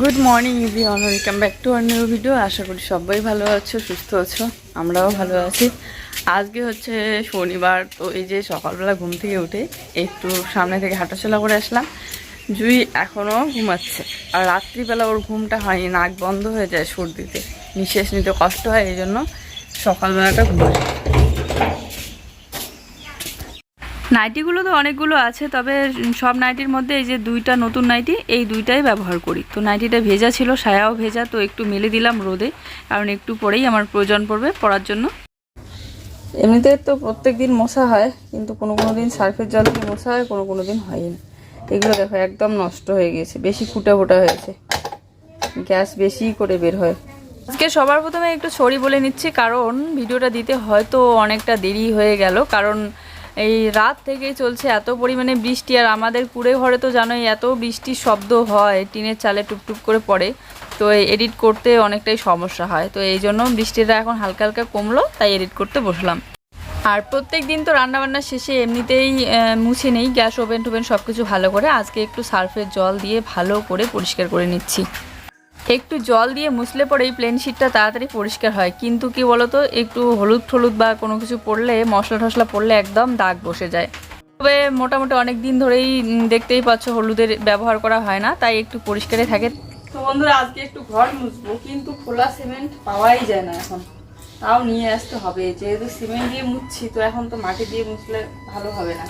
Good morning everyone welcome back to our new video আশা করি সবাই ভালো আছো, সুস্থ আছো। আমরাও ভালো আছি। আজকে হচ্ছে শনিবার, তো এই যে সকালবেলা ঘুম থেকে উঠে একটু সামনে থেকে হাঁটাচলা করে আসলাম। জুই এখনও ঘুমাচ্ছে। আর রাত্রিবেলা ওর ঘুমটা হয়নি, নাক বন্ধ হয়ে যায় সর্দিতে। নিঃশ্বাস নিতে কষ্ট হয়, এই জন্য সকালবেলাটা ঘুমায় নাইটিগুলো তো অনেকগুলো আছে তবে সব নাইটির মধ্যে এই যে দুইটা নতুন নাইটি এই দুইটাই ব্যবহার করি। তো নাইটিটা ভেজা ছিল সায়াও ভেজা তো একটু মেলে দিলাম রোদে কারণ একটু পরেই আমার প্রয়োজন পড়বে পরার জন্য। এমনিতে তো প্রত্যেক দিন মশা হয় কিন্তু কোনো কোনো দিন সার্ফের জল দিয়ে মশা হয় কোনো কোনো দিন হয় না। এগুলো দেখো একদম নষ্ট হয়ে গেছে বেশি ফুটা ফোটা হয়েছে। গ্যাস বেশি করে বের হয়। আজকে সবার প্রথমে একটু সরি বলে নিচ্ছি কারণ ভিডিওটা দিতে হয়তো অনেকটা দেরি হয়ে গেল কারণ এই রাত থেকেই চলছে এত পরিমাণে বৃষ্টি, আর আমাদের কুড়ে ঘরে তো জানোই এত বৃষ্টির শব্দ হয়, টিনের চালে টুপটুপ করে পড়ে। তো এডিট করতে অনেকটাই সমস্যা হয়। তো এই জন্য বৃষ্টিটা এখন হালকা হালকা কমলো, তাই এডিট করতে বসলাম। আর প্রত্যেক দিন তো রান্নাবান্নার শেষে এমনিতেই মুছে নেই, গ্যাস, ওভেন, টোভেন সব কিছু ভালো করে। আজকে একটু সার্ফের জল দিয়ে ভালো করে পরিষ্কার করে নিচ্ছি। একটু জল দিয়ে মুছলে পরে এই প্লেন শিটটা তাড়াতাড়ি পরিষ্কার হয়। কিন্তু কি বলতো, একটু হলুদ ঠলুদ বা কোনো কিছু পড়লে, মশলা টশলা পড়লে একদম দাগ বসে যায়। তবে মোটামুটি অনেক দিন ধরেই দেখতেই পাচ্ছ হলুদের ব্যবহার করা হয় না, তাই একটু পরিষ্কারে থাকে। তো বন্ধুরা, আজকে একটু ঘর মুছবো, কিন্তু খোলা সিমেন্ট পাওয়াই যায় না এখন। তাও নিয়ে আসতে হবে। যেহেতু সিমেন্ট দিয়ে মুছছি, তো এখন তো মাটি দিয়ে মুছলে ভালো হবে না।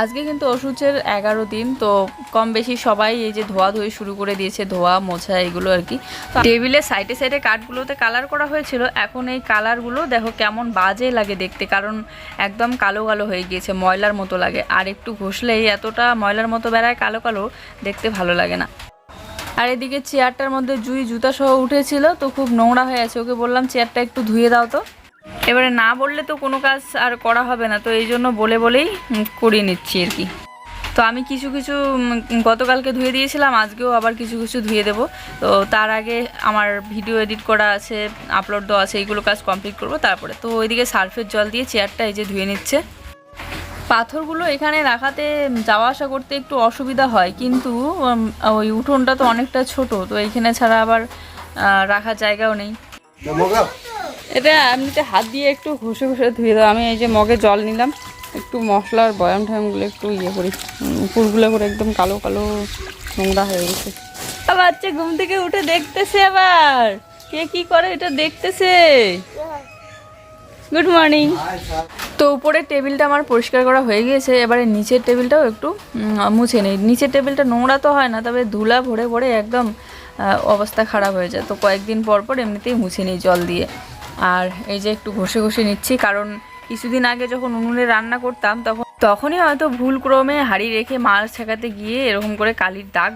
আজকে কিন্তু ওষুধের এগারো দিন, তো কম বেশি সবাই এই যে ধোয়া ধুয়ে শুরু করে দিয়েছে, ধোয়া, মোছা, এগুলো আর কি। টেবিলের সাইডে সাইডে কাঠগুলোতে কালার করা হয়েছিল, এখন এই কালারগুলো দেখো কেমন বাজে লাগে দেখতে, কারণ একদম কালো কালো হয়ে গিয়েছে, ময়লার মতো লাগে। আর একটু ঘষলেই এতটা ময়লার মতো বেড়ায় কালো কালো দেখতে ভালো লাগে না। আর এদিকে চেয়ারটার মধ্যে জুই জুতা সহ উঠেছিল, তো খুব নোংরা হয়ে আছে। ওকে বললাম, চেয়ারটা একটু ধুয়ে দাও তো। এবারে না বললে তো কোনো কাজ আর করা হবে না, তো এই জন্য বলে বলেই করিয়ে নিচ্ছি আর কি। তো আমি কিছু কিছু গতকালকে ধুয়ে দিয়েছিলাম, আজকেও আবার কিছু কিছু ধুয়ে দেবো। তো তার আগে আমার ভিডিও এডিট করা আছে, আপলোড দেওয়া আছে, এইগুলো কাজ কমপ্লিট করব তারপরে। তো ওইদিকে সার্ফের জল দিয়ে চেয়ারটা এই যে ধুয়ে নিচ্ছে। পাথরগুলো এখানে রাখাতে যাওয়া আসা করতে একটু অসুবিধা হয় কিন্তু ওই উঠোনটা তো অনেকটা ছোট তো এইখানে ছাড়া আবার রাখার জায়গাও নেই। এটা এমনিতে হাত দিয়ে একটু ঘষে ঘষে ধুয়ে দাও। আমি এই যে মগে জল নিলাম একটু মশলার বয়াম টয়ামগুলো একটু ইয়ে করি। উপরগুলো করে একদম কালো কালো নোংরা হয়ে গেছে। বাচ্চা ঘুম থেকে উঠে দেখতেছে আবার। কে কি করে এটা দেখতেছে? গুড মর্নিং তো উপরের টেবিলটা আমার পরিষ্কার করা হয়ে গিয়েছে, এবারে নিচের টেবিলটাও একটু মুছে নিই। নিচের টেবিলটা নোংরা তো হয় না, তবে ধুলা ভরে ভরে একদম অবস্থা খারাপ হয়ে যায়। তো কয়েকদিন পর পর এমনিতেই মুছে নিই জল দিয়ে। আর এই যে একটু ঘষে ঘষে নিচ্ছি, কারণ কিছুদিন আগে যখন উনুনে রান্না করতাম, তখন, তখনই হয়তো ভুল ক্রমে হাঁড়ি রেখে মাছ ছেঁকাতে গিয়ে এরকম করে কালির দাগ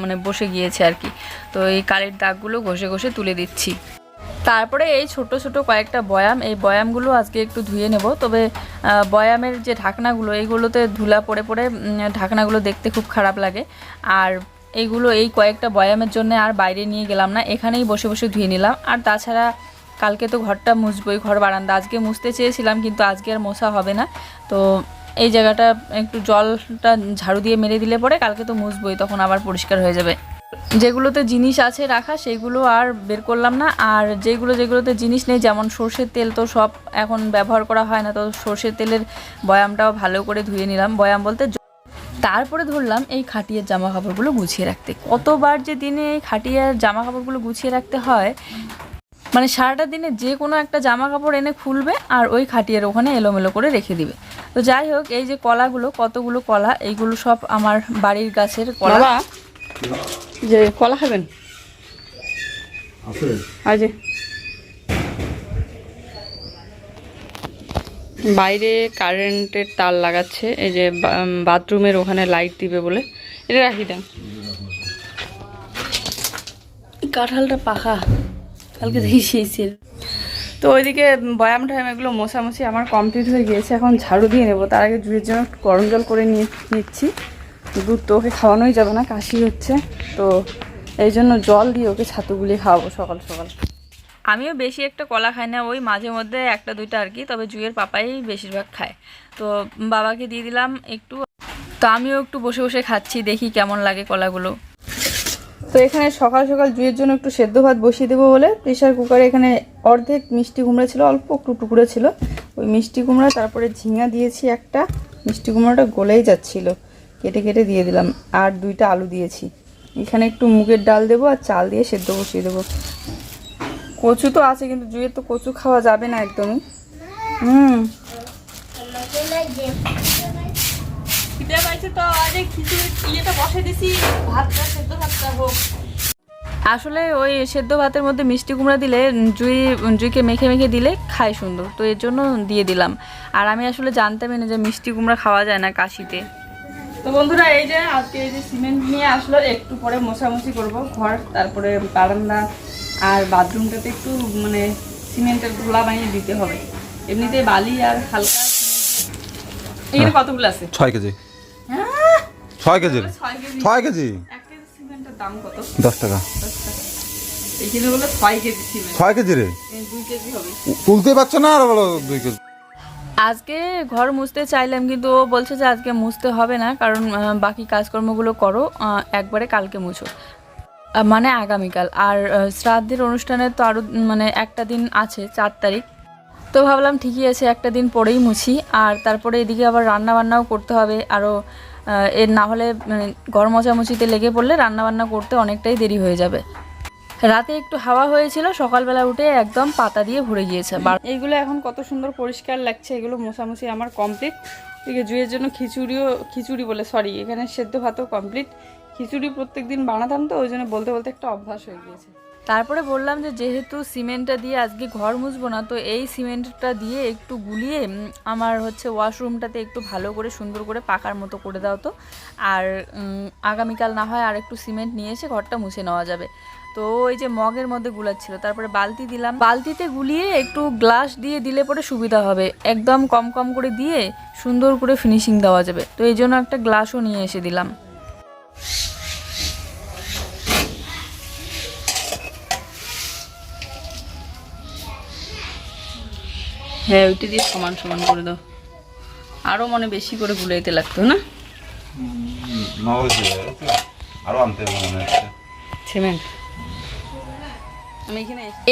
মানে বসে গিয়েছে আর কি। তো এই কালির দাগগুলো ঘষে ঘষে তুলে দিচ্ছি। তারপরে এই ছোট ছোট কয়েকটা বয়াম, এই বয়ামগুলো আজকে একটু ধুয়ে নেব। তবে বয়ামের যে ঢাকনাগুলো, এইগুলোতে ধুলা পড়ে পড়ে ঢাকনাগুলো দেখতে খুব খারাপ লাগে। আর এইগুলো, এই কয়েকটা বয়ামের জন্য আর বাইরে নিয়ে গেলাম না, এখানেই বসে বসে ধুয়ে নিলাম। আর তাছাড়া কালকে তো ঘরটা মুছবই, ঘর বারান্দা। আজকে মুছতে চেয়েছিলাম, কিন্তু আজকে আর মোছা হবে না। তো এই জায়গাটা একটু জলটা ঝাড়ু দিয়ে মেরে দিলে পরে কালকে তো মুছবই, তখন আবার পরিষ্কার হয়ে যাবে। যেগুলোতে জিনিস আছে রাখা, সেগুলো আর বের করলাম না। আর যেগুলো, যেগুলোতে জিনিস নেই, যেমন সর্ষের তেল তো সব এখন ব্যবহার করা হয় না, তো সর্ষের তেলের বয়ামটাও ভালো করে ধুয়ে নিলাম। বয়াম বলতে তারপরে ধরলাম এই খাটিয়ার জামা কাপড়গুলো গুছিয়ে রাখতে। কতবার যে দিনে এই খাটিয়ার জামা কাপড়গুলো গুছিয়ে রাখতে হয় মানে সারাটা দিনে যে কোনো একটা জামা কাপড় এনে খুলবে আর ওই খাটিয়ার ওখানে এলোমেলো করে রেখে দিবে। তো যাই হোক, এই যে কলাগুলো, কতগুলো কলা, এইগুলো সব আমার বাড়ির গাছের কলা। যে কলা খাবেন? আছে। বাইরে কারেন্টের তার লাগাচ্ছে এই যে বাথরুমের ওখানে লাইট দিবে বলে। এটা রাখি দেন। কাঁঠালটা পাখা কালকে দেখি সেই তো ওইদিকে বয়াম টয়াম এগুলো মোছামুছি আমার কমপ্লিট হয়ে গিয়েছে এখন ঝাড়ু দিয়ে নেব। তার আগে জুয়ের জন্য গরম জল করে নিয়ে নিচ্ছি। দুধ তো ওকে খাওয়ানোই যাবে না কাশি হচ্ছে। তো এই জন্য জল দিয়ে ওকে ছাতু গুলিয়ে খাওয়াবো সকাল সকাল। আমিও বেশি একটা কলা খাই না ওই মাঝে মধ্যে একটা দুইটা আর কি তবে জুয়ের পাপাই বেশিরভাগ খায়। তো বাবাকে দিয়ে দিলাম একটু। তো আমিও একটু বসে বসে খাচ্ছি দেখি কেমন লাগে কলাগুলো। তো এখানে সকাল সকাল জুয়ের জন্য একটু সেদ্ধ ভাত বসিয়ে দেবো বলে প্রেশার কুকারে এখানে অর্ধেক মিষ্টি কুমড়া ছিল অল্প একটু টুকরো ছিল। ওই মিষ্টি কুমড়া তারপরে ঝিঙা দিয়েছি একটা মিষ্টি কুমড়াটা গলেই যাচ্ছিল। কেটে কেটে দিয়ে দিলাম। আর দুইটা আলু দিয়েছি। এখানে একটু মুগের ডাল দেবো আর চাল দিয়ে সেদ্ধ বসিয়ে দেবো। কচু তো আছে কিন্তু জুয়ের তো কচু খাওয়া যাবে না একদমই। হুম। আসলে ওই সেদ্ধ ভাতের মধ্যে মিষ্টি কুমড়া দিলে জুই জুইকে মেখে মেখে দিলে খায় সুন্দর। তো এর জন্য দিয়ে দিলাম। আর আমি আসলে জানতামই না যে মিষ্টি কুমড়া খাওয়া যায় না কাশিতে। তো বন্ধুরা এই যে আজকে এই যে সিমেন্ট নিয়ে আসলো একটু পরে মোছামুছি করব ঘর তারপরে বারান্দা আর বাথরুমটাতে একটু মানে সিমেন্টের ধুলা বানিয়ে দিতে হবে। এমনিতে বালি আর হালকা এখানে কতগুলো আছে? ছয় কেজি। হ্যাঁ? ছয় কেজি। ছয় কেজি। ছয় কেজি? সিমেন্টের দাম কত? দশ টাকা। এইখানে বলে ছয় কেজি সিমেন্ট। ছয় কেজি রে? দুই কেজি হবে। তুলতে পারছ না আর বলো দুই কেজি? আজকে ঘর মুছতে চাইলাম, কিন্তু ও বলছে যে আজকে মুছতে হবে না, কারণ বাকি কাজকর্মগুলো করো একবারে কালকে মুছো। মানে আগামীকাল। আর শ্রাদ্ধের অনুষ্ঠানের তো আরও মানে একটা দিন আছে, চার তারিখ। তো ভাবলাম ঠিকই আছে, একটা দিন পরেই মুছি। আর তারপরে এদিকে আবার রান্না বান্নাও করতে হবে। আরও এর না হলে মানে ঘর মোছামুছিতে লেগে পড়লে রান্না বান্না করতে অনেকটাই দেরি হয়ে যাবে। রাতে একটু হাওয়া হয়েছিল সকালবেলা উঠে একদম পাতা দিয়ে ভরে গিয়েছে। এইগুলো এখন কত সুন্দর পরিষ্কার লাগছে এগুলো মোছামুছি আমার কমপ্লিট এদিকে জুয়ের জন্য খিচুড়িও খিচুড়ি বলে সরি এখানে সেদ্ধ ভাতও কমপ্লিট খিচুড়ি প্রত্যেক দিন বানাতাম তো ওই জন্য বলতে বলতে একটা অভ্যাস হয়ে গিয়েছে। তারপরে বললাম যে যেহেতু সিমেন্টটা দিয়ে আজকে ঘর মুছবো না তো এই সিমেন্টটা দিয়ে একটু গুলিয়ে আমার হচ্ছে ওয়াশরুমটাতে একটু ভালো করে সুন্দর করে পাকার মতো করে দাও তো। আর আগামীকাল না হয় আর একটু সিমেন্ট নিয়ে এসে ঘরটা মুছে নেওয়া যাবে। তো ওই যে মগের মধ্যে গুলাচ্ছিল তারপরে বালতি দিলাম বালতিতে গুলিয়ে একটু গ্লাস দিয়ে দিলে পরে সুবিধা হবে একদম কম কম করে দিয়ে সুন্দর করে ফিনিশিং দেওয়া যাবে তো এই জন্য একটা গ্লাসও নিয়ে এসে দিলাম হ্যাঁ ওইটা দিয়ে সমান সমান করে দাও আরও মনে বেশি করে গুলাইতে লাগতো না আরও আনতে হবে মনে হচ্ছে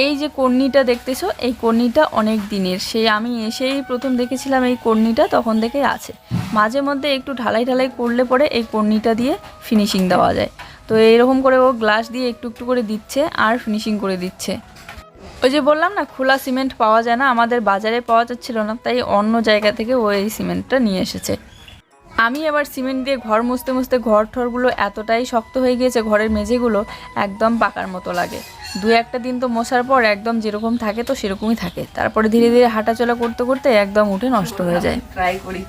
এই যে কর্নিটা দেখতেছো, এই কর্নিটা অনেক দিনের। সেই আমি এসেই প্রথম দেখেছিলাম এই কর্নিটা তখন থেকেই আছে। মাঝে মধ্যে একটু ঢালাই ঢালাই করলে পরে এই কর্নিটা দিয়ে ফিনিশিং দেওয়া যায়। তো এরকম করে ও গ্লাস দিয়ে একটু একটু করে দিচ্ছে আর ফিনিশিং করে দিচ্ছে। ওই যে বললাম না, খোলা সিমেন্ট পাওয়া যায় না, আমাদের বাজারে পাওয়া যাচ্ছিল না, তাই অন্য জায়গা থেকে ও এই সিমেন্টটা নিয়ে এসেছে। আমি এবার সিমেন্ট দিয়ে ঘর মুছতে মুছতে ঘর ঠরগুলো এতটাই শক্ত হয়ে গিয়েছে, ঘরের মেঝেগুলো একদম পাকার মতো লাগে। দু একটা দিন তো মশার পর একদম যেরকম থাকে তো সেরকমই থাকে। তারপরে ধীরে ধীরে হাঁটাচলা করতে করতে একদম উঠে নষ্ট হয়ে যায়। ট্রাই করি।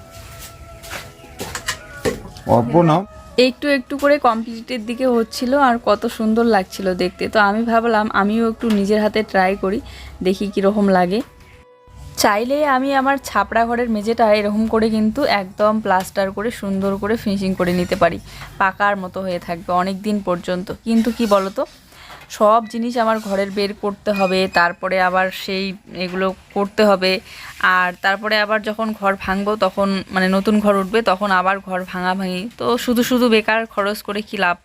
একটু একটু করে কমপ্লিটের দিকে হচ্ছিল আর কত সুন্দর লাগছিল দেখতে। তো আমি ভাবলাম আমিও একটু নিজের হাতে ট্রাই করি দেখি কীরকম লাগে। চাইলে আমি আমার ছাপড়া ঘরের মেঝেটা এরকম করে কিন্তু একদম প্লাস্টার করে সুন্দর করে ফিনিশিং করে নিতে পারি। পাকার মতো হয়ে থাকবে অনেক দিন পর্যন্ত। কিন্তু কি বলতো? সব জিনিস আমার ঘরের বের করতে হবে তারপরে আবার সেই এগুলো করতে হবে। আর তারপরে আবার যখন ঘর ভাঙবো তখন মানে নতুন ঘর উঠবে তখন আবার ঘর ভাঙা ভাঙি তো শুধু শুধু বেকার খরচ করে কি লাভ?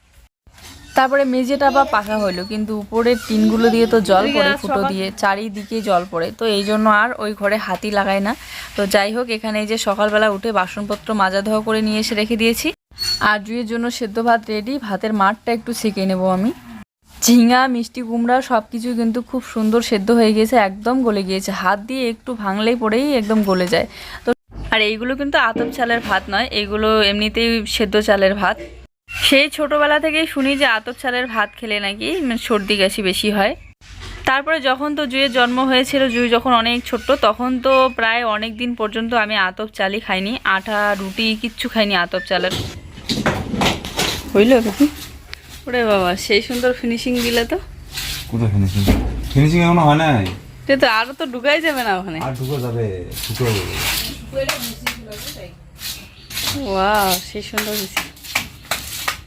তারপরে মেঝেটা বা পাকা হইল কিন্তু উপরের টিনগুলো দিয়ে তো জল পড়ে ফুটো দিয়ে চারিদিকে জল পড়ে। তো এই জন্য আর ওই ঘরে হাতি লাগায় না। তো যাই হোক এখানে এই যে সকালবেলা উঠে বাসনপত্র মাজা ধোয়া করে নিয়ে এসে রেখে দিয়েছি। আর জুয়ের জন্য সেদ্ধ ভাত রেডি ভাতের মাঠটা একটু ছেঁকে নেব আমি। ঝিঙা, মিষ্টি কুমড়া সব কিছু কিন্তু খুব সুন্দর সেদ্ধ হয়ে গিয়েছে, একদম গলে গিয়েছে। হাত দিয়ে একটু ভাঙলেই পরেই একদম গলে যায়। তো আর এইগুলো কিন্তু আতপ চালের ভাত নয়, এগুলো এমনিতেই সেদ্ধ চালের ভাত। সেই ছোটবেলা থেকেই শুনি যে আতপ চালের ভাত খেলে নাকি মানে সর্দি কাশি বেশি হয়। তারপরে যখন তো জুয়ের জন্ম হয়েছিল, জুই যখন অনেক ছোট্ট, তখন তো প্রায় অনেক দিন পর্যন্ত আমি আতপ চালই খাইনি, আটা, রুটি কিচ্ছু খাইনি আতপ চালের। হইল ওরে বাবা সেই সুন্দর ফিনিশিং দিলে তো। কোথায় ফিনিশিং ফিনিশিং এখনও হয় নাই। সে তো আরও তো ঢুকাই যাবে না ওখানে। আর ঢুকে যাবে ঢুকে ওয়াও সেই সুন্দর হয়েছে।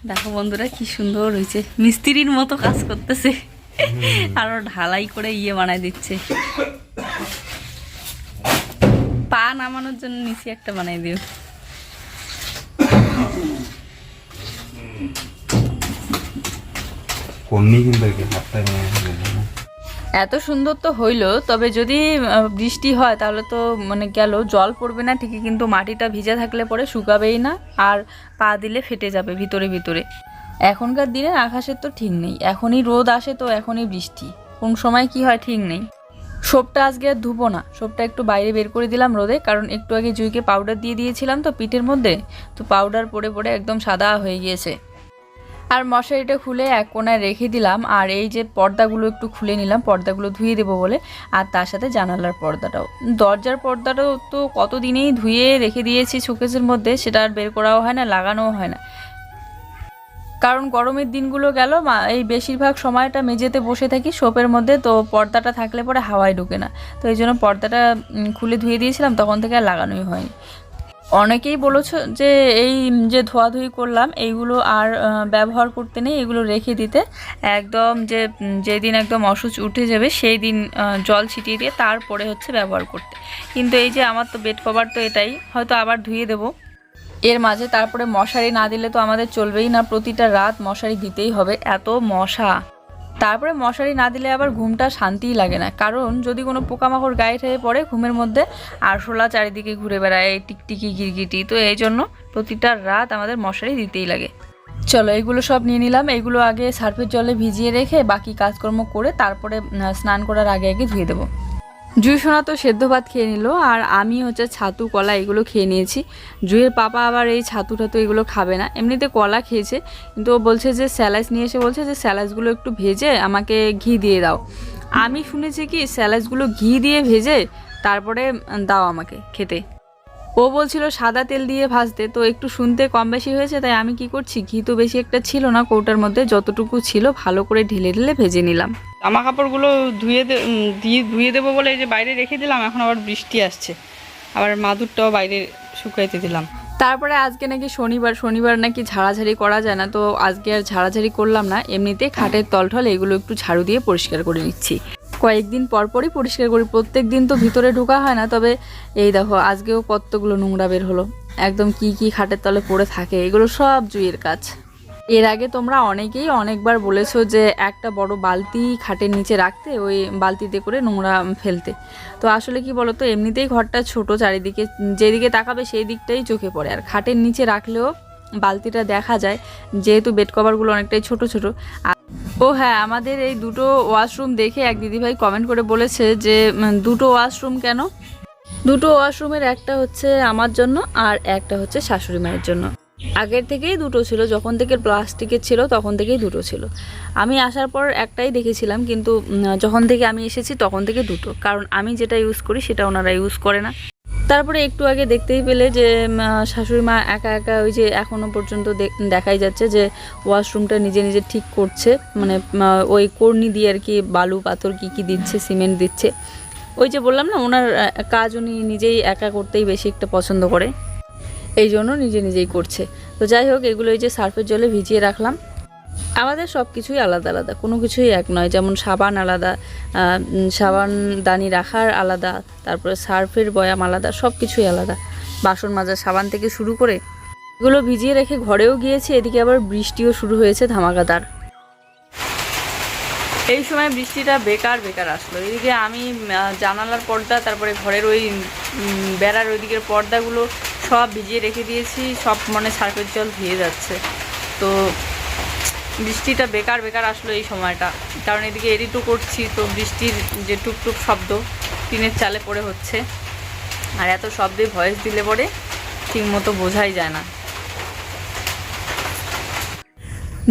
দেখো বন্ধুরা কি সুন্দর হয়েছে। মিস্ত্রির মতো কাজ করতেছে। আরও ঢালাই করে ইয়ে বানাই দিচ্ছে। পা নামানোর জন্য নিচে একটা বানাই দিও কন্নি কিন্তু আর কি হাতটা মানে বলব না। এত সুন্দর তো হইল, তবে যদি বৃষ্টি হয় তাহলে তো মানে গেল জল পড়বে না ঠিকই, কিন্তু মাটিটা ভিজে থাকলে পরে শুকাবেই না, আর পা দিলে ফেটে যাবে ভিতরে ভিতরে। এখনকার দিনে আকাশের তো ঠিক নেই, এখনই রোদ আসে তো এখনই বৃষ্টি, কোন সময় কি হয় ঠিক নেই। সোপটা আজকে আর ধুবো না সোপটা একটু বাইরে বের করে দিলাম রোদে, কারণ একটু আগে জুইকে পাউডার দিয়ে দিয়েছিলাম তো পিঠের মধ্যে, তো পাউডার পড়ে পড়ে একদম সাদা হয়ে গিয়েছে। আর মশারিটা খুলে এক কোনায় রেখে দিলাম, আর এই যে পর্দাগুলো একটু খুলে নিলাম, পর্দাগুলো ধুয়ে দেবো বলে, আর তার সাথে জানালার পর্দাটাও। দরজার পর্দাটাও তো কতদিনেই ধুয়ে রেখে দিয়েছি শোকেসের মধ্যে, সেটা আর বের করাও হয় না, লাগানোও হয় না। কারণ গরমের দিনগুলো গেল এই বেশিরভাগ সময়টা মেঝেতে বসে থাকি, সোপের মধ্যে, তো পর্দাটা থাকলে পরে হাওয়ায় ঢুকে না। তো এই জন্য পর্দাটা খুলে ধুয়ে দিয়েছিলাম, তখন থেকে আর লাগানোই হয়নি। অনেকেই বলেছ যে এই যে ধোয়াধুয়ি করলাম, এইগুলো আর ব্যবহার করতে নেই, এগুলো রেখে দিতে। একদম যে যেদিন একদম অসুচ উঠে যাবে সেই দিন জল ছিটিয়ে দিয়ে তারপরে হচ্ছে ব্যবহার করতে। কিন্তু এই যে আমার তো বেড কভার তো এটাই, হয়তো আবার ধুয়ে দেবো। এর মাঝে তারপরে মশারি না দিলে তো আমাদের চলবেই না, প্রতিটা রাত মশারি দিতেই হবে, এত মশা। তারপরে মশারি না দিলে আবার ঘুমটা শান্তিই লাগে না। কারণ যদি কোনো পোকামাকড় গায়ে ঠেয়ে পড়ে, ঘুমের মধ্যে আরশোলা চারিদিকে ঘুরে বেড়ায়, টিকটিকি, গিরগিটি, তো এই জন্য প্রতিটা রাত আমাদের মশারি দিতেই লাগে। চলো, এগুলো সব নিয়ে নিলাম। এগুলো আগে সার্ফের জলে ভিজিয়ে রেখে বাকি কাজকর্ম করে তারপরে স্নান করার আগে আগে ধুয়ে দেবো। জুই সোনা তো সেদ্ধ ভাত খেয়ে নিল, আর আমি হচ্ছে ছাতু, কলা এগুলো খেয়ে নিয়েছি। জুয়ের পাপা আবার এই ছাতু তো এগুলো খাবে না। এমনিতে কলা খেয়েছে, কিন্তু ও বলছে যে স্যালাইস নিয়ে এসে বলছে যে স্যালাইসগুলো একটু ভেজে আমাকে ঘি দিয়ে দাও। আমি শুনেছি কি স্যালাইসগুলো ঘি দিয়ে ভেজে তারপরে দাও আমাকে খেতে। ও বলছিল সাদা তেল দিয়ে ভাজতে তো একটু শুনতে কম বেশি হয়েছে তাই আমি কি করছি? ঘি তো বেশি একটা ছিল না কৌটার মধ্যে যতটুকু ছিল ভালো করে ঢেলে ঢেলে ভেজে নিলাম। জামা কাপড়গুলো ধুয়ে দিয়ে ধুয়ে দেবো বলে এই যে বাইরে রেখে দিলাম এখন আবার বৃষ্টি আসছে। আবার মাদুরটাও বাইরে শুকাইতে দিলাম। তারপরে আজকে নাকি শনিবার শনিবার নাকি ঝাড়াঝাড়ি করা যায় না তো আজকে আর ঝাড়াঝাড়ি করলাম না এমনিতে খাটের তলঠল এগুলো একটু ঝাড়ু দিয়ে পরিষ্কার করে নিচ্ছি। কয়েকদিন পর পরই পরিষ্কার করি। প্রত্যেক দিন তো ভিতরে ঢোকা হয় না, তবে এই দেখো, আজকেও কতগুলো নোংরা বের হলো। একদম কি কি খাটের তলে পড়ে থাকে, এগুলো সব জুইয়ের কাজ। এর আগে তোমরা অনেকেই অনেকবার বলেছ যে একটা বড় বালতি খাটের নিচে রাখতে, ওই বালতিতে করে নোংরা ফেলতে। তো আসলে কি বলতো, এমনিতেই ঘরটা ছোট, চারিদিকে যেদিকে তাকাবে সেই দিকটাই চোখে পড়ে। আর খাটের নিচে রাখলেও বালতিটা দেখা যায়, যেহেতু বেড কভারগুলো অনেকটাই ছোট ছোট। আর- ও হ্যাঁ আমাদের এই দুটো ওয়াশরুম দেখে এক দিদিভাই কমেন্ট করে বলেছে যে দুটো ওয়াশরুম কেন? দুটো ওয়াশরুমের একটা হচ্ছে আমার জন্য আর একটা হচ্ছে শাশুড়ি মায়ের জন্য। আগের থেকেই দুটো ছিল, যখন থেকে প্লাস্টিকের ছিল তখন থেকেই দুটো ছিল। আমি আসার পর একটাই দেখেছিলাম, কিন্তু যখন থেকে আমি এসেছি তখন থেকে দুটো। কারণ আমি যেটা ইউজ করি সেটা ওনারা ইউজ করে না। তারপরে একটু আগে দেখতেই পেলে যে শাশুড়ি মা একা একা ওই যে এখনও পর্যন্ত দেখাই যাচ্ছে যে ওয়াশরুমটা নিজে নিজে ঠিক করছে। মানে ওই কর্নি দিয়ে আর কি বালু, পাথর কি কি দিচ্ছে, সিমেন্ট দিচ্ছে। ওই যে বললাম না, ওনার কাজ উনি নিজেই একা করতেই বেশি একটা পছন্দ করে। এই জন্য নিজে নিজেই করছে। তো যাই হোক, এগুলো এই যে সার্ফের জলে ভিজিয়ে রাখলাম। আমাদের সব কিছুই আলাদা আলাদা, কোনো কিছুই এক নয়। যেমন সাবান আলাদা সাবান দানি রাখার আলাদা, তারপরে সার্ফের বয়াম আলাদা সব কিছুই আলাদা। বাসন মাজার সাবান থেকে শুরু করে এগুলো ভিজিয়ে রেখে ঘরেও গিয়েছি, এদিকে আবার বৃষ্টিও শুরু হয়েছে ধামাকাদার। এই সময় বৃষ্টিটা বেকার বেকার আসলো। এদিকে আমি জানালার পর্দা, তারপরে ঘরের ওই বেড়ার ওইদিকের পর্দাগুলো সব ভিজিয়ে রেখে দিয়েছি, সব মানে সার্ফের জল ধুয়ে যাচ্ছে। তো বৃষ্টিটা বেকার বেকার আসলো এই সময়টা। কারণ এদিকে এডিটও করছি, তো বৃষ্টির যে টুকটুক শব্দ টিনের চালে পড়ে হচ্ছে। আর এত শব্দে ভয়েস দিলে পরে ঠিক মতো বোঝাই যায় না।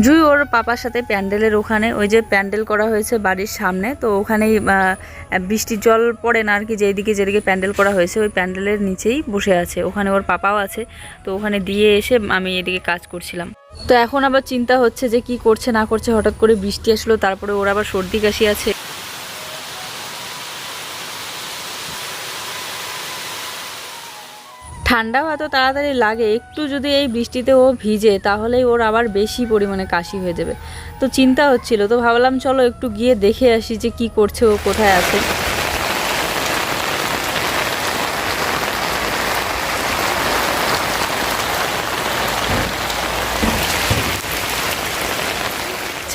জুই ওর পাপার সাথে প্যান্ডেলের ওখানে, ওই যে প্যান্ডেল করা হয়েছে বাড়ির সামনে, তো ওখানেই বৃষ্টির জল পড়ে না আর কি, যেদিকে যেদিকে প্যান্ডেল করা হয়েছে, ওই প্যান্ডেলের নিচেই বসে আছে। ওখানে ওর পাপাও আছে, তো ওখানে দিয়ে এসে আমি এদিকে কাজ করছিলাম। তো এখন আবার চিন্তা হচ্ছে যে কি করছে, না করছে। হঠাৎ করে বৃষ্টি আসলো, তারপরে ওর আবার সর্দি কাশি আছে। ঠান্ডাও এত তাড়াতাড়ি লাগে, একটু যদি এই বৃষ্টিতে ও ভিজে, তাহলেই ওর আবার বেশি পরিমাণে কাশি হয়ে যাবে। তো চিন্তা হচ্ছিল, তো ভাবলাম চলো একটু গিয়ে দেখে আসি যে কি করছে ও, কোথায় আছে।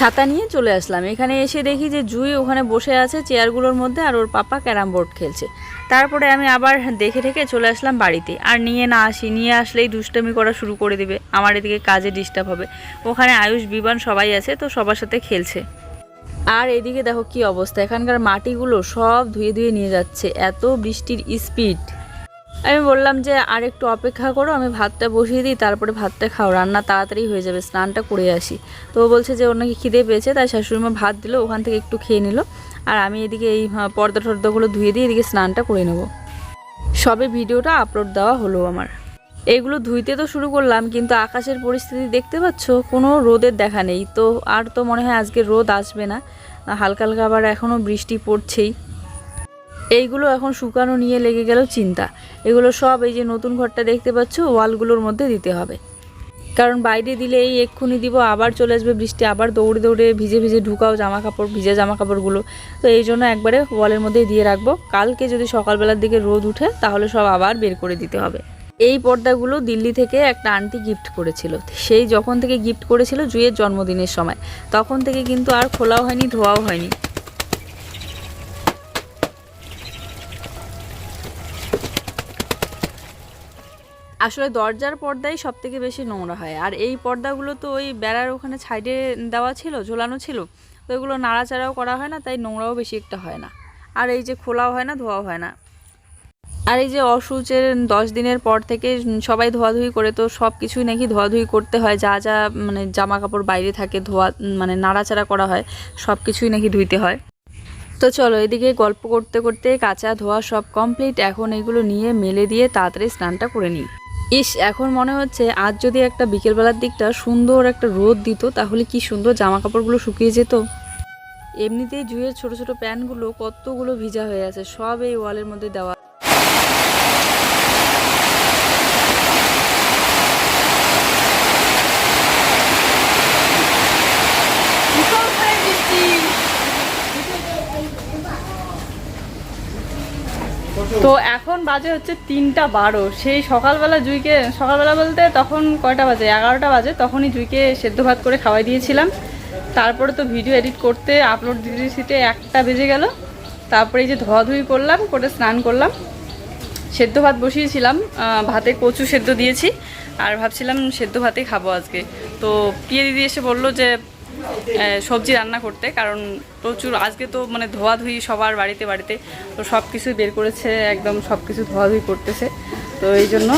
ছাতা নিয়ে চলে আসলাম। এখানে এসে দেখি যে জুই ওখানে বসে আছে চেয়ারগুলোর মধ্যে আর ওর পাপা ক্যারাম বোর্ড খেলছে। তারপরে আমি আবার দেখে ঠেকে চলে আসলাম বাড়িতে। আর নিয়ে না আসি, নিয়ে আসলেই দুষ্টামি করা শুরু করে দেবে। আমার এদিকে কাজে ডিস্টার্ব হবে। ওখানে আয়ুষ, বিবান সবাই আছে, তো সবার সাথে খেলছে। আর এদিকে দেখো কি অবস্থা। এখানকার মাটিগুলো সব ধুয়ে ধুয়ে নিয়ে যাচ্ছে। এত বৃষ্টির স্পিড আমি বললাম যে, আর একটু অপেক্ষা করো, আমি ভাতটা বসিয়ে দিই, তারপরে ভাতটা খাও, রান্না তাড়াতাড়ি হয়ে যাবে, স্নানটা করে আসি। তো ও বলছে যে ওনাকে খিদে পেয়েছে, তাই শাশুড়িমা ভাত দিল, ওখান থেকে একটু খেয়ে নিল। আর আমি এদিকে এই পর্দা টর্দাগুলো ধুয়ে দিয়ে এদিকে স্নানটা করে নেব। সবে ভিডিওটা আপলোড দেওয়া হলো আমার। এগুলো ধুইতে তো শুরু করলাম, কিন্তু আকাশের পরিস্থিতি দেখতে পাচ্ছ, কোনো রোদের দেখা নেই। তো আর তো মনে হয় আজকে রোদ আসবে না। হালকা হালকা আবার এখনও বৃষ্টি পড়ছেই। এইগুলো এখন শুকানো নিয়ে লেগে গেল চিন্তা। এগুলো সব এই যে নতুন ঘরটা দেখতে পাচ্ছ, ওয়ালগুলোর মধ্যে দিতে হবে। কারণ বাইরে দিলে এই এক্ষুনি দিব, আবার চলে আসবে বৃষ্টি, আবার দৌড়ে দৌড়ে ভিজে ভিজে ঢুকাও জামা কাপড় ভিজে জামা কাপড়গুলো তো এই জন্য একবারে ওয়ালের মধ্যেই দিয়ে রাখব। কালকে যদি সকালবেলার দিকে রোদ উঠে, তাহলে সব আবার বের করে দিতে হবে। এই পর্দাগুলো দিল্লি থেকে একটা আন্টি গিফট করেছিল। সেই যখন থেকে গিফট করেছিল জুয়ের জন্মদিনের সময়। তখন থেকে কিন্তু আর খোলাও হয়নি, ধোয়াও হয়নি। আসলে দরজার পর্দাই সব থেকে বেশি নোংরা হয়। আর এই পর্দাগুলো তো ওই বেড়ার ওখানে সাইডে দেওয়া ছিল, ঝোলানো ছিল, তো এগুলো নাড়াচাড়াও করা হয় না, তাই নোংরাও বেশি একটা হয় না। আর এই যে খোলাও হয় না, ধোয়াও হয় না। আর এই যে অসুচের দশ দিনের পর থেকে সবাই ধোয়াধুয়ি করে, তো সব কিছুই নাকি ধোয়াধুয়ি করতে হয়, যা যা মানে জামা কাপড় বাইরে থাকে, ধোয়া মানে নাড়াচাড়া করা হয় সব কিছুই নাকি ধুইতে হয়। তো চলো এদিকে গল্প করতে করতে কাঁচা ধোয়া সব কমপ্লিট এখন এগুলো নিয়ে মেলে দিয়ে তাড়াতাড়ি স্নানটা করে নিই। ইস, এখন মনে হচ্ছে আজ যদি একটা বিকেলবেলার দিকটা সুন্দর একটা রোদ দিত, তাহলে কি সুন্দর জামা কাপড়গুলো শুকিয়ে যেত? এমনিতেই জুয়ের ছোট ছোট প্যানগুলো কতগুলো ভিজা হয়ে আছে, সব এই ওয়ালের মধ্যে দেওয়া তো এখন বাজে হচ্ছে তিনটা বারো। সেই সকালবেলা জুইকে, সকালবেলা বলতে তখন কয়টা বাজে? এগারোটা বাজে, তখনই জুইকে সেদ্ধ ভাত করে খাওয়াই দিয়েছিলাম। তারপরে তো ভিডিও এডিট করতে, আপলোড দিতে একটা বেজে গেল। তারপরে এই যে ধোয়াধুয়ি করলাম, করে স্নান করলাম। সেদ্ধ ভাত বসিয়েছিলাম ভাতে কচু সেদ্ধ দিয়েছি। আর ভাবছিলাম সেদ্ধ ভাতেই খাব আজকে। তো প্রিয়া দিদি এসে বলল যে সবজি রান্না করতে, কারণ প্রচুর, আজকে তো মানে ধোয়াধুয়ি সবার বাড়িতে বাড়িতে, তো সব কিছুই বের করেছে, একদম সব কিছু ধোয়াধুয়ি করতেছে। তো এই জন্য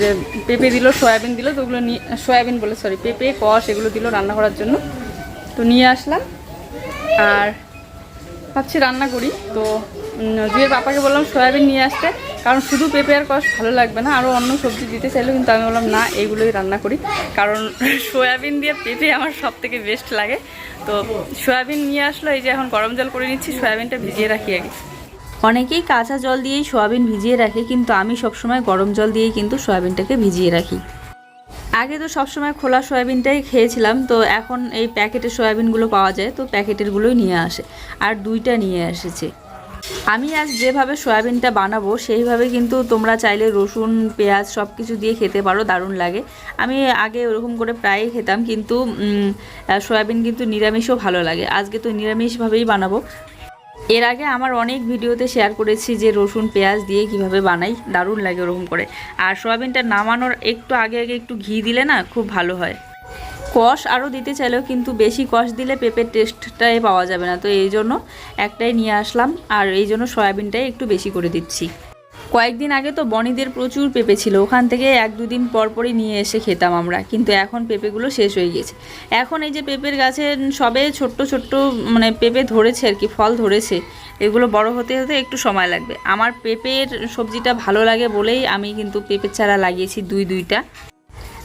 যে পেঁপে দিল, সয়াবিন দিল, তো ওগুলো নিয়ে, সয়াবিন বলে সরি পেঁপে, কষ, এগুলো দিল রান্না করার জন্য। তো নিয়ে আসলাম, আর ভাবছি রান্না করি, তো জুয়ের পাপাকে বললাম সয়াবিন নিয়ে আসতে, কারণ শুধু পেঁপে আর কষ ভালো লাগবে না আরও অন্য সবজি দিতে চাইলো, কিন্তু আমি বললাম, না, এগুলোই রান্না করি। কারণ সয়াবিন দিয়ে পেঁপে আমার সব থেকে বেস্ট লাগে। তো সয়াবিন নিয়ে আসলো, এই যে এখন গরম জল করে নিচ্ছি, সয়াবিনটা ভিজিয়ে রাখি আগে। অনেকেই কাঁচা জল দিয়েই সয়াবিন ভিজিয়ে রাখে, কিন্তু আমি সবসময় গরম জল দিয়েই কিন্তু সয়াবিনটাকে ভিজিয়ে রাখি। আগে তো সবসময় খোলা সয়াবিনটাই খেয়েছিলাম, তো এখন এই প্যাকেটের সয়াবিনগুলো পাওয়া যায়, তো প্যাকেটেরগুলোই নিয়ে আসে, আর দুইটা নিয়ে এসেছে। আমি আজ যেভাবে সয়াবিনটা বানাবো, সেইভাবে কিন্তু তোমরা চাইলে রসুন, পেঁয়াজ সব কিছু দিয়ে খেতে পারো, দারুণ লাগে। আমি আগে ওরকম করে প্রায়ই খেতাম, কিন্তু সয়াবিন কিন্তু নিরামিষও ভালো লাগে। আজকে তো নিরামিষভাবেই বানাবো। এর আগে আমার অনেক ভিডিওতে শেয়ার করেছি যে রসুন, পেঁয়াজ দিয়ে কীভাবে বানাই, দারুণ লাগে ওরকম করে। আর সয়াবিনটা নামানোর একটু আগে আগে একটু ঘি দিলে না খুব ভালো হয়। কষ আরও দিতে চাইলেও কিন্তু বেশি কষ দিলে পেঁপের টেস্টটাই পাওয়া যাবে না। তো এই জন্য একটাই নিয়ে আসলাম আর এই জন্য সয়াবিনটাই একটু বেশি করে দিচ্ছি। কয়েকদিন আগে তো বনিদের প্রচুর পেঁপে ছিল, ওখান থেকে এক দুদিন পর পরই নিয়ে এসে খেতাম আমরা, কিন্তু এখন পেঁপেগুলো শেষ হয়ে গেছে এখন এই যে পেঁপের গাছে সবে ছোট্ট ছোট্ট মানে পেঁপে ধরেছে আর কি, ফল ধরেছে, এগুলো বড় হতে হতে একটু সময় লাগবে। আমার পেঁপের সবজিটা ভালো লাগে বলেই আমি কিন্তু পেঁপের চারা লাগিয়েছি দুই দুইটা।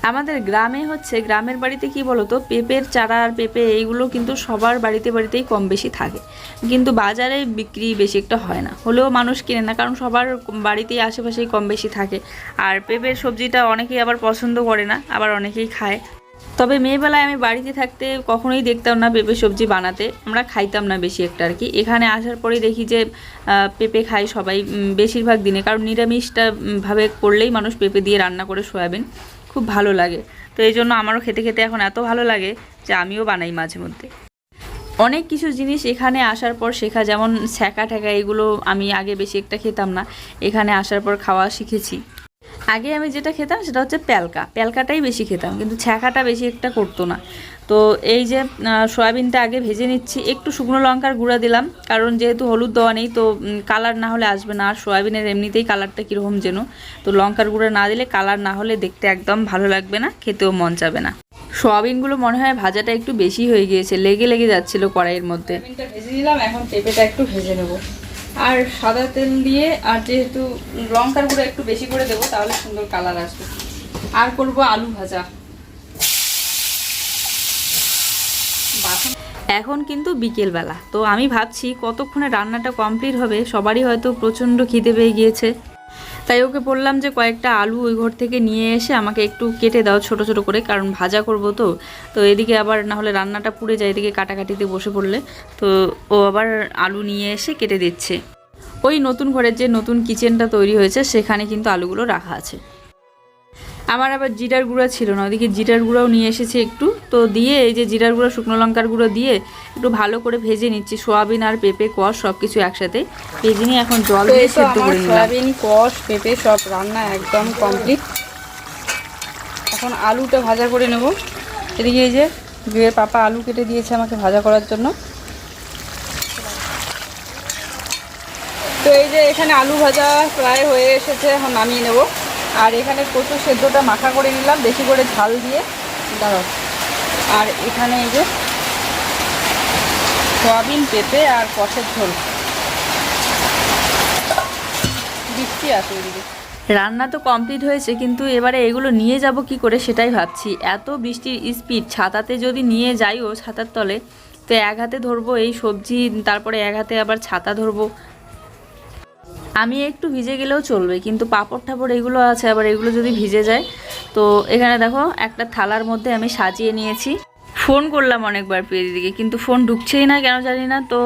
আমাদের গ্রামে হচ্ছে, গ্রামের বাড়িতে কি বলতো, পেঁপের চারা আর পেঁপে এইগুলো কিন্তু সবার বাড়িতে বাড়িতেই কম বেশি থাকে। কিন্তু বাজারে বিক্রি বেশি একটা হয় না। হলেও মানুষ কিনে না, কারণ সবার বাড়িতেই আশেপাশেই কম বেশি থাকে। আর পেঁপের সবজিটা অনেকেই আবার পছন্দ করে না, আবার অনেকেই খায়। তবে মেয়েবেলায় আমি বাড়িতে থাকতে কখনোই দেখতাম না পেঁপে সবজি বানাতে, আমরা খাইতাম না বেশি একটা আর কি। এখানে আসার পরেই দেখি যে পেঁপে খায় সবাই বেশিরভাগ দিনে, কারণ নিরামিষটা ভাবে করলেই মানুষ পেঁপে দিয়ে রান্না করে সয়াবিন খুব ভালো লাগে। তো এই জন্য আমারও খেতে খেতে এখন এত ভালো লাগে যে আমিও বানাই মাঝে মধ্যে। অনেক কিছু জিনিস এখানে আসার পর শেখা, যেমন ছ্যাঁকা ঠ্যাঁকা, এগুলো আমি আগে বেশি একটা খেতাম না। এখানে আসার পর খাওয়া শিখেছি। আগে আমি যেটা খেতাম সেটা হচ্ছে প্যালকা। প্যালকাটাই বেশি খেতাম, কিন্তু ছ্যাঁকাটা বেশি একটা করতো না। তো এই যে সয়াবিনটা আগে ভেজে নিচ্ছি, একটু শুকনো লঙ্কার গুঁড়া দিলাম, কারণ যেহেতু হলুদ দেওয়া নেই, তো কালার না হলে আসবে না, আর সয়াবিনের এমনিতেই কালারটা কীরকম যেন। তো লঙ্কার গুঁড়া না দিলে কালার না হলে দেখতে একদম ভালো লাগবে না, খেতেও মন যাবে না। সয়াবিনগুলো মনে হয় ভাজাটা একটু বেশি হয়ে গিয়েছে, লেগে লেগে যাচ্ছিল কড়াইয়ের মধ্যে। ভেজে দিলাম এখন পেঁপেটা একটু ভেজে নেব। আর সাদা তেল দিয়ে, আর যেহেতু লঙ্কার গুঁড়ো একটু বেশি করে দেবো, তাহলে সুন্দর কালার আসবে। আর করব আলু ভাজা বাসন এখন কিন্তু বিকেলবেলা। তো আমি ভাবছি কতক্ষণে রান্নাটা কমপ্লিট হবে, সবারই হয়তো প্রচণ্ড খিদে পেয়ে গিয়েছে। তাই ওকে বললাম যে কয়েকটা আলু ওই ঘর থেকে নিয়ে এসে আমাকে একটু কেটে দাও ছোট ছোট করে, কারণ ভাজা করব তো। তো এদিকে আবার না হলে রান্নাটা পুড়ে যায়, এদিকে কাটাকাটিতে বসে পড়লে। তো ও আবার আলু নিয়ে এসে কেটে দিচ্ছে। ওই নতুন ঘরের যে নতুন কিচেনটা তৈরি হয়েছে, সেখানে কিন্তু আলুগুলো রাখা আছে। আমার আবার জিরার গুঁড়া ছিল না ওদিকে জিরার গুঁড়াও নিয়ে এসেছি একটু। তো দিয়ে এই যে জিরার গুঁড়া শুকনো লঙ্কার গুঁড়ো দিয়ে একটু ভালো করে ভেজে নিচ্ছি। সোয়াবিন আর পেঁপে কষ সব কিছু একসাথে। ভেজে নিয়ে এখন জল দিয়ে সেদ্ধ করে নিলাম। সয়াবিন কষ পেঁপে সব রান্না একদম কমপ্লিট। এখন আলুটা ভাজা করে নেব। এদিকে এই যে জুয়ের পাপা আলু কেটে দিয়েছে আমাকে ভাজা করার জন্য। তো এই যে এখানে আলু ভাজা প্রায় হয়ে এসেছে এখন নামিয়ে নেব। আর এখানে কচু সেদ্ধটা মাখা করে নিলাম, বেশি করে ঝাল দিয়ে। দাঁড়াও। আর এখানে এই যে সয়াবিন, পেঁপে আর কষের ঝোল। বৃষ্টি আছে এদিকে। রান্না তো কমপ্লিট হয়েছে, কিন্তু এবারে এগুলো নিয়ে যাব কি করে সেটাই ভাবছি। এত বৃষ্টির স্পিড, ছাতাতে যদি নিয়ে যাইও ছাতার তলে, তো এক হাতে ধরবো এই সবজি, তারপরে এক হাতে আবার ছাতা ধরবো। আমি একটু ভিজে গেলেও চলবে কিন্তু পাপড় ঠাপড় এগুলো আছে আবার এগুলো যদি ভিজে যায় তো এখানে দেখো একটা থালার মধ্যে আমি সাজিয়ে নিয়েছি। ফোন করলাম অনেকবার দিদিকে কিন্তু ফোন ঢুকছেই না কেন জানি না তো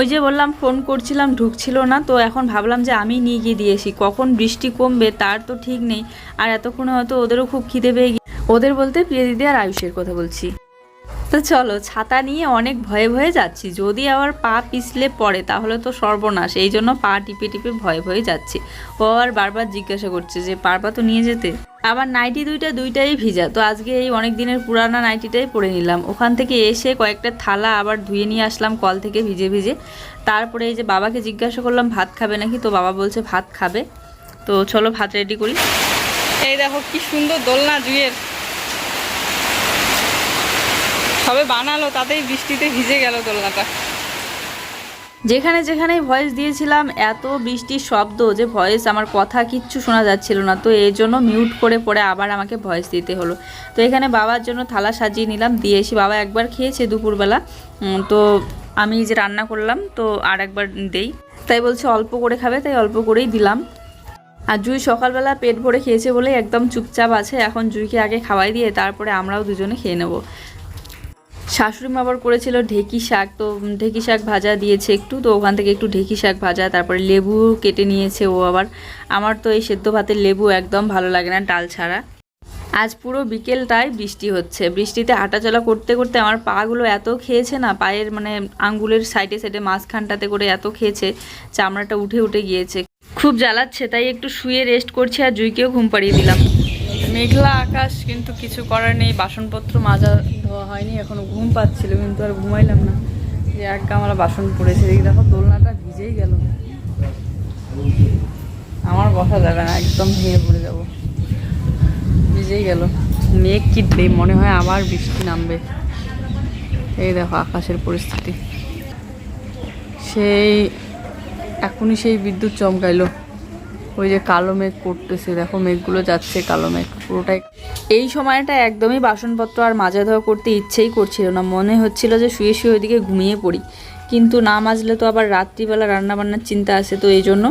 ওই যে বললাম ফোন করছিলাম ঢুকছিল না তো এখন ভাবলাম যে আমি নিয়ে গিয়ে দিয়েছি কখন বৃষ্টি কমবে তার তো ঠিক নেই আর এতক্ষণে হয়তো ওদেরও খুব খিদে পেয়ে গিয়ে ওদের বলতে প্রিয় দিদি আর আয়ুষের কথা বলছি। তো চলো, ছাতা নিয়ে অনেক ভয়ে ভয়ে যাচ্ছি। যদি আবার পা পিছলে পড়ে, তাহলে তো সর্বনাশ। এই জন্য পা টিপে টিপে ভয়ে ভয়ে যাচ্ছি। ও আবার বারবার জিজ্ঞাসা করছে যে, পারবা তো নিয়ে যেতে? আবার নাইটি দুইটা দুইটাই ভিজা। তো আজকে এই অনেক দিনের পুরানা নাইটিটাই পরে নিলাম। ওখান থেকে এসে কয়েকটা থালা আবার ধুয়ে নিয়ে আসলাম কল থেকে ভিজে ভিজে। তারপরে এই যে বাবাকে জিজ্ঞাসা করলাম, ভাত খাবে নাকি? তো বাবা বলছে, ভাত খাবে। তো চলো, ভাত রেডি করি। এই দেখো, কি সুন্দর দোলনা জুয়ের। সবে বানালো, তাতেই বৃষ্টিতে ভিজে গেল দোলনাটা। যেখানে যেখানেই ভয়েস দিয়েছিলাম, এত বৃষ্টির শব্দ যে ভয়েস আমার কথা কিচ্ছু শোনা যাচ্ছিল না। তো এই জন্য মিউট করে পরে আবার আমাকে ভয়েস দিতে হলো। তো এখানে বাবার জন্য থালা সাজিয়ে নিলাম, দিয়ে এসে বাবা একবার খেয়েছে দুপুরবেলা। তো আমি যে রান্না করলাম, তো আর একবার দেই। তাই বলছে অল্প করে খাবে, তাই অল্প করেই দিলাম। আর জুই সকালবেলা পেট ভরে খেয়েছে বলে একদম চুপচাপ আছে। এখন জুইকে আগে খাওয়াই দিয়ে তারপরে আমরাও দুজনে খেয়ে নেব। শাশুড়ি মা আবার করেছিল ঢেকি শাক, তো ঢেকি শাক ভাজা দিয়েছে একটু, তো ওখান থেকে একটু ঢেকি শাক ভাজা, তারপরে লেবু কেটে নিয়েছে ও আবার। আমার তো এই সেদ্ধ ভাতের লেবু একদম ভালো লাগে না ডাল ছাড়া। আজ পুরো বিকেলটায় বৃষ্টি হচ্ছে। বৃষ্টিতে হাঁটাচলা করতে করতে আমার পাগুলো এত খেয়েছে না, পায়ের মানে আঙ্গুলের সাইডে সাইডে মাঝখানটাতে করে এত খেয়েছে, চামড়াটা উঠে উঠে গিয়েছে। খুব জ্বালাচ্ছে, তাই একটু শুয়ে রেস্ট করছি আর জুইকেও ঘুম পাড়িয়ে দিলাম। মেঘলা আকাশ, কিন্তু কিছু করার নেই। বাসনপত্র মাজা ধোয়া হয়নি, এখনও ঘুম পাচ্ছিল, কিন্তু আর ঘুমাইলাম না। যে এক গামলা বাসন পড়েছে, দেখি দেখো দোলনাটা ভিজেই গেল। আমার বসা যাবে না, একদম ভেঙে পড়ে যাব। ভিজেই গেল। মেঘ কিটলে মনে হয় আবার বৃষ্টি নামবে। এই দেখো আকাশের পরিস্থিতি। সেই, এখনই সেই বিদ্যুৎ চমকাইলো। ওই যে কালো মেঘ করতেছে, দেখো মেঘগুলো যাচ্ছে কালো মেঘ, পুরোটাই। এই সময়টা একদমই বাসনপত্র আর মাজা ধোয়া করতে ইচ্ছেই করছিল না, মনে হচ্ছিল যে শুয়ে শুয়ে ওইদিকে ঘুমিয়ে পড়ি। কিন্তু না মাজলে তো আবার রাত্রিবেলা রান্নাবান্নার চিন্তা আছে, তো এই জন্য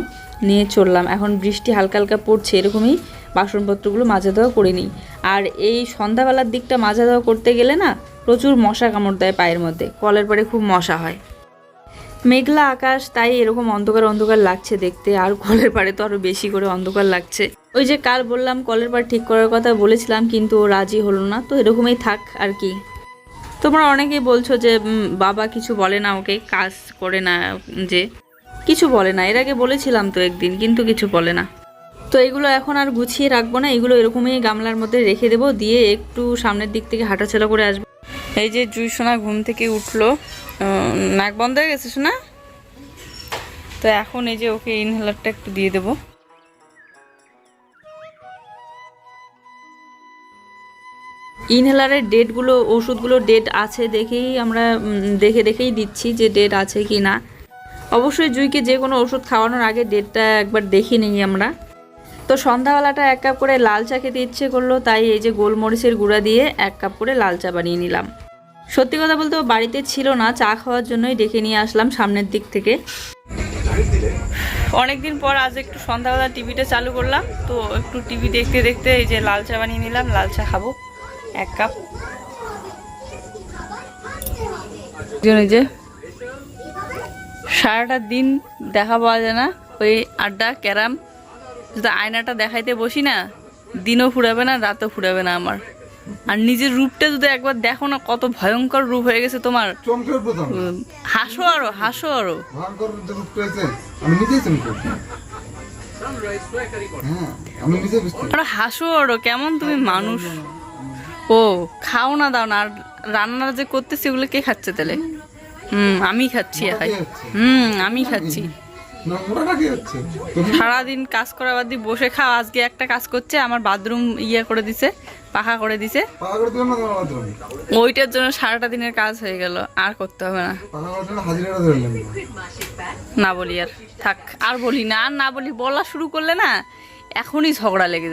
নিয়ে চললাম। এখন বৃষ্টি হালকা হালকা পড়ছে, এরকমই বাসনপত্রগুলো মাজা ধোয়া করে নিই। আর এই সন্ধ্যাবেলার দিকটা মাজা ধোয়া করতে গেলে না প্রচুর মশা কামড় দেয় পায়ের মধ্যে, কলের পরে খুব মশা হয়। মেঘলা আকাশ, তাই এরকম অন্ধকার অন্ধকার লাগছে দেখতে। আর কলের পাড়ে তো আরও বেশি করে অন্ধকার লাগছে। ওই যে কাল বললাম, কলের পাড় ঠিক করার কথা বলেছিলাম, কিন্তু ও রাজি হলো না। তো এরকমই থাক আর কি। তোমরা অনেকেই বলছো যে বাবা কিছু বলে না, ওকে কাজ করে না, যে কিছু বলে না। এর আগে বলেছিলাম তো একদিন, কিন্তু কিছু বলে না। তো এগুলো এখন আর গুছিয়ে রাখব না, এগুলো এরকমই গামলার মধ্যে রেখে দেবো, দিয়ে একটু সামনের দিক থেকে হাঁটাচলা করে আসব। এই যে জুই সোনা ঘুম থেকে উঠল। নাক বন্ধ হয়ে গেছে শোনা তো এখন এই যে ওকে ইনহেলারটা একটু দিয়ে দেবো। ইনহেলারের ডেটগুলো ওষুধগুলো ডেট আছে দেখেই আমরা দেখে দেখেই দিচ্ছি যে ডেট আছে কি না। অবশ্যই জুইকে যে কোনো ওষুধ খাওয়ানোর আগে ডেটটা একবার দেখি নিই আমরা। তো সন্ধ্যাবেলাটা এক কাপ করে লাল চা খেতে ইচ্ছে করল, তাই এই যে গোলমরিচের গুঁড়া দিয়ে এক কাপ করে লাল চা বানিয়ে নিলাম। সত্যি কথা বলতে বাড়িতে ছিল না, চা খাওয়ার জন্যই ডেকে নিয়ে আসলাম সামনের দিক থেকে। অনেকদিন পর আজ একটু সন্ধ্যাবেলা টিভিটা চালু করলাম, তো একটু টিভি দেখতে দেখতে এই যে লাল চা বানিয়ে নিলাম, লাল চা খাব, এক কাপ। এই যে সারাটা দিন দেখা পাওয়া যায় না, ওই আড্ডা, ক্যারাম যদি আয়নাটা দেখাইতে বসি না, দিনও ফুরাবে না, রাতও ফুরাবে না আমার। আর নিজের রূপটা যদি একবার দেখো না কত ভয়ঙ্কর রূপ হয়ে গেছে তোমার। হাসো আরও হাসো আরও। আমি নিজেই। হ্যাঁ। আরও হাসো আরও কেমন তুমি মানুষ। ও খাও না দাও না আর রান্না যে করতেছি ওগুলো কে খাচ্ছে তাহলে? হুম আমি খাচ্ছি একাই? হুম আমি খাচ্ছি। সারাদিন কাজ করা বাদ দিয়ে বসে খাও আজকে একটা কাজ করছে আমার বাথরুম ইয়ে করে দিছে। পাখা করে দিছে। ওইটার জন্য সারাটা দিনের কাজ হয়ে গেল আর করতে হবে না। না বলি আর থাক আর বলি না আর না বলি বলা শুরু করলে না এখনই ঝগড়া লেগে যাবে।